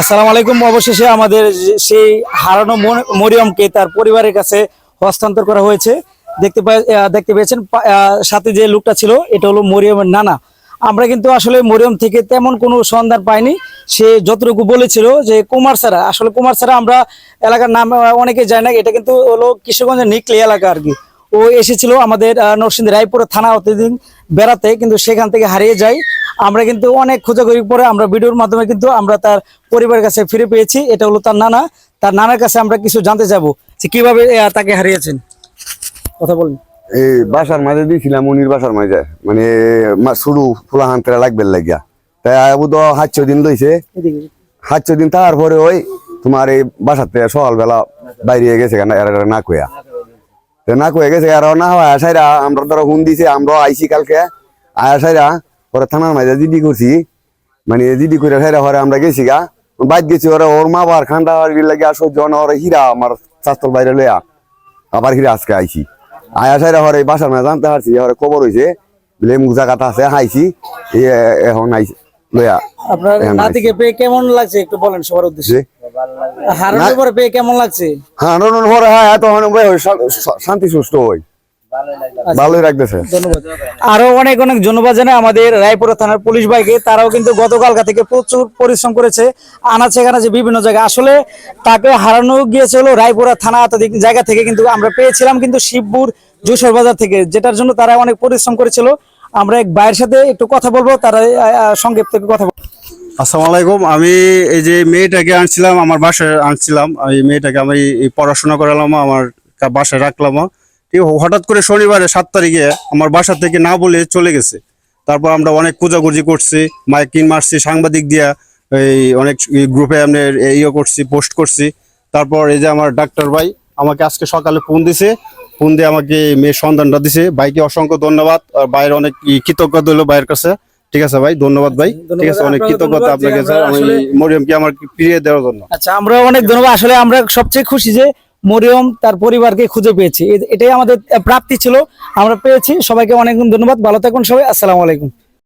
আসসালামু আলাইকুম। অবশেষে আমাদের সেই হারানো মরিয়মকে তার পরিবারের কাছে হস্তান্তর করা হয়েছে। দেখতে দেখতে পেয়েছেন সাথে যে লোকটা ছিল, এটা হলো মরিয়মের নানা। আমরা কিন্তু আসলে মরিয়ম থেকে তেমন কোনো সন্ধান পাইনি। সে যতটুকু বলেছিল যে কুমার সারা, আসলে কুমার সারা আমরা এলাকার নাম অনেকে যায় না, এটা কিন্তু হলো কিশোরগঞ্জের নিকলি এলাকা আর কি। ও এসেছিল আমাদের নরসিংদী রায়পুর থানা অতদিন বেড়াতে, কিন্তু সেখান থেকে হারিয়ে যায়। আমরা কিন্তু অনেক খোঁজাখুঁজি পরে আমরা ভিডিওর মাধ্যমে কিন্তু আমরা তার পরিবারের কাছে ফিরে পেয়েছি। এটা হলো তার নানা। তার নানার কাছে আমরা কিছু জানতে যাব যে কীভাবে তাকে হারিয়েছেন। কথা বলুন। এই বাসার মাঝে দিয়েছিলাম উনির বাসার মাঝে। মানে শুরু ফুলা হান্তরা লাগবে লাগিয়া। তাই আবু তো হাতশো দিন লইছে হাতশো দিন থাকার পরে ওই তোমার এই বাসাতে সকালবেলা বাইরে গেছে না কইয়া। না কয়ে গেছে আর না হয় আসাইরা আমরা ধরো হুন দিছে আমরা আইছি কালকে। আসাইরা পরে থানার মাঝে জিডি করছি। মানে জিডি করে সাইরা পরে আমরা গেছি গা। বাইক গেছি ওরা ওর মা বার খান্ডা লাগে আর সহ্য না ওরা হীরা আমার শাস্তর বাইরে লইয়া। আবার হীরা আজকে আইছি। আয়া সাইরা হরে বাসার মাঝে জানতে পারছি হরে খবর হয়েছে বলে মুখ জায়গাটা আছে হাইছি এখন আইছি লইয়া আপনার নাতিকে পেয়ে কেমন লাগছে? একটু বলেন সবার উদ্দেশ্যে। যে? হারানোর পরে পেয়ে কেমন লাগছে? হ্যাঁ হরে হ্যাঁ এত শান্তি সুস্থ হই। ভালোই রাখতেছে আরও অনেক অনেক ধন্যবাদ জানাই আমাদের রায়পুর থানার পুলিশ ভাইকে। তারাও কিন্তু গতকালকা থেকে প্রচুর পরিশ্রম করেছে আনাচে কানাচে বিভিন্ন জায়গায়। আসলে তাকে হারানো গিয়েছে রায়পুরা থানা জায়গা থেকে কিন্তু আমরা পেয়েছিলাম কিন্তু শিবপুর যশোর বাজার থেকে যেটার জন্য তারা অনেক পরিশ্রম করেছিল। আমরা এক ভাইয়ের সাথে একটু কথা বলব তারা সংক্ষেপ থেকে কথা বলব। আসসালামু আলাইকুম। আমি এই যে মেয়েটাকে আনছিলাম আমার বাসায় আনছিলাম। এই মেয়েটাকে আমি পড়াশোনা করালাম আমার বাসায় রাখলাম? হঠাৎ করে শনিবারে সাত তারিখে আমার বাসা থেকে না বলে চলে গেছে। তারপর আমরা অনেক খোঁজাখুঁজি করছি মাইকিং মারছি সাংবাদিক দিয়া এই অনেক গ্রুপে আমরা ইয়ে করছি পোস্ট করছি। তারপর এই যে আমার ডাক্তার ভাই আমাকে আজকে সকালে ফোন দিছে। ফোন দিয়ে আমাকে মেয়ের সন্ধানটা দিছে। ভাইকে অসংখ্য ধন্যবাদ। আর ভাইয়ের অনেক কৃতজ্ঞতা হলো ভাইয়ের কাছে। ঠিক আছে ভাই ধন্যবাদ ভাই। ঠিক আছে অনেক কৃতজ্ঞতা আপনাকে স্যার। আমি মরিয়মকে আমার ফিরিয়ে দেওয়ার জন্য। আচ্ছা আমরা অনেক ধন্যবাদ। আসলে আমরা সবচেয়ে খুশি যে মরিয়ম তার পরিবারকে খুঁজে পেয়েছি। এটাই আমাদের প্রাপ্তি ছিল। আমরা পেয়েছি। সবাইকে অনেক ধন্যবাদ। ভালো থাকুন সবাই। আসসালামু আলাইকুম।